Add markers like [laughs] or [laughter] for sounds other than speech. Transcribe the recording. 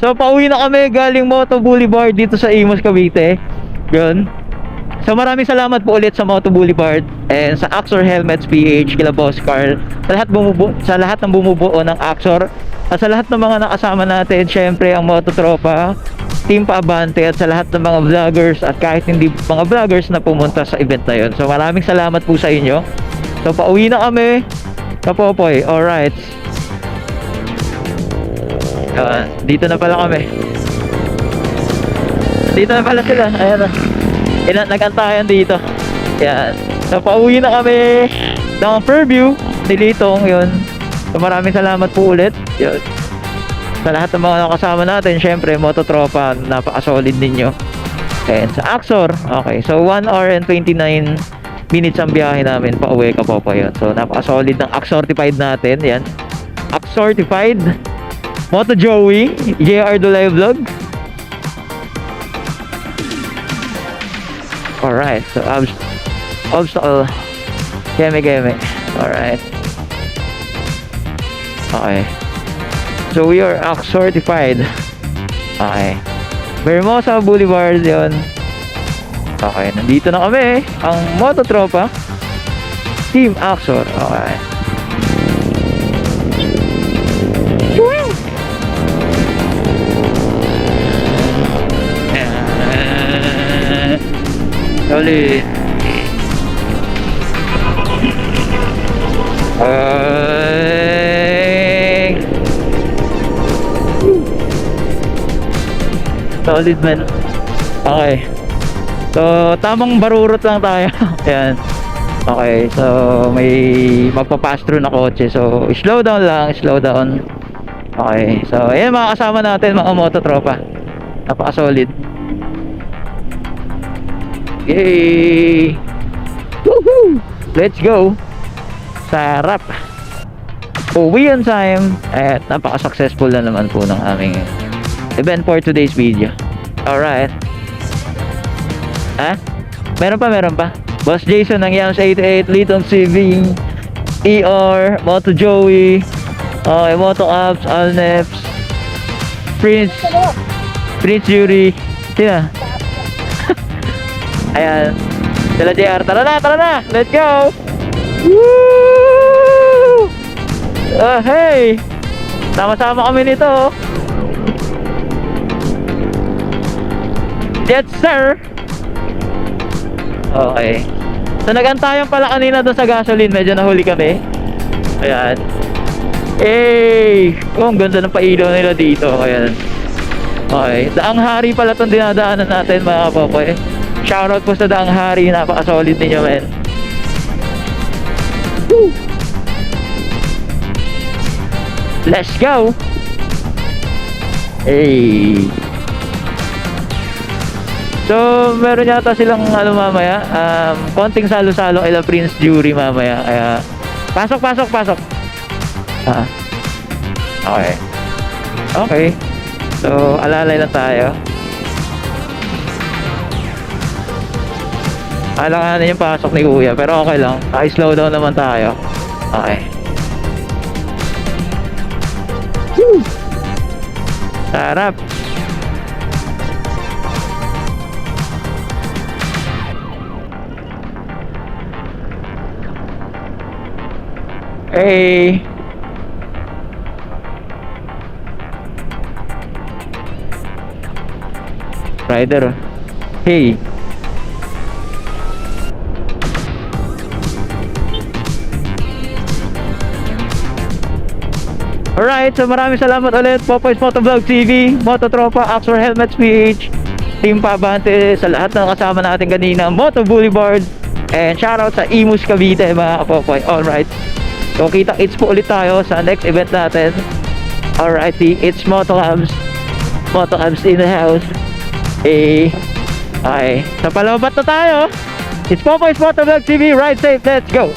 So, pauwi na kami galing Moto Boulevard dito sa Imus, Cavite. Yun. So, maraming salamat po ulit sa Moto Boulevard and sa Axor Helmets PH, kila Boss Carl. Sa lahat, bumubu sa lahat ng bumubuo ng Axor. At sa lahat ng mga nakasama natin, syempre ang Moto Tropa, Team Paabante at sa lahat ng mga vloggers at kahit hindi mga vloggers na pumunta sa event na yun. So, maraming salamat po sa inyo. So, pauwi na kami. Kapopoy, alright. Ah, dito na pala kami. Dito na pala sila. Ayan na. Ina nagantayan dito. Yan. So, na kami ng Fairview. Nilitong yun. So, maraming salamat po ulit. Yun. Sa lahat ng mga nakasama natin, syempre, Mototropa, napaka-solid ninyo. And sa Axor, okay. So, 1 hour and 29 minutes ang biyahe namin. Pauwi ka po po yun. So, napaka-solid ng Axortified natin. Yan. Axortified. Moto Joey, JR live vlog. Alright, so obs obstacle. Keme keme. Alright. Okay. So we are AX certified. Okay. Vermosa Boulevard yon. Okay, nandito na kami. Ang Moto Tropa. Team Axor. Okay. Solid. Ay. Solid man. Okay. So, tamang barurot lang tayo. [laughs] Ayan. Okay, so may magpa-pass through na kotse. So, slow down lang, slow down. Okay, so ayan mga kasama natin, mga mototropa. Napaka-solid. Yay! Woohoo! Let's go! Sarap! Uwi on time at napaka-successful na naman po ng aming event for today's video. Alright. Ha? Meron pa, meron pa. Boss Jason ng Yams 88, Litong CV, ER, Moto Joey, okay, Moto Apps, Alneps, Prince, Prince Yuri, sino? Ayan. Sila JR. Tara na, tara na. Let's go. Woo! Oh, hey. Sama-sama kami nito. Yes, sir. Okay. So, nagantayan pala kanina doon sa gasoline. Medyo nahuli kami. Ayan. Eh, oh, ang ganda ng pailaw nila dito. Ayan. Okay. Daang hari pala itong dinadaanan natin mga kapopoy. Shoutout po sa Daang Hari. Napaka-solid ninyo, men. Let's go! Hey! So, meron yata silang ano mamaya, um, konting salo-salo ila Prince Jury mamaya. Kaya, pasok, pasok, pasok. Ah. Okay. Okay. So, alalay lang tayo. Alanganin yung pasok ni Kuya, pero okay lang. Ay, slow down naman tayo. Okay. Woo! Sarap. Hey. Rider. Hey. Alright, so maraming salamat ulit Popoy's Motovlog TV, Mototropa, Axor Helmets PH, Team Pabante, sa lahat ng kasama natin kanina, Moto Boulevard, and shoutout sa Imus Cavite mga kapopoy. Alright, so kita it's po ulit tayo sa next event natin. Alrighty, it's Moto Labs, Moto Labs in the house. Eh, okay, sa palabat na tayo. It's Popoy's Motovlog TV, ride safe, let's go!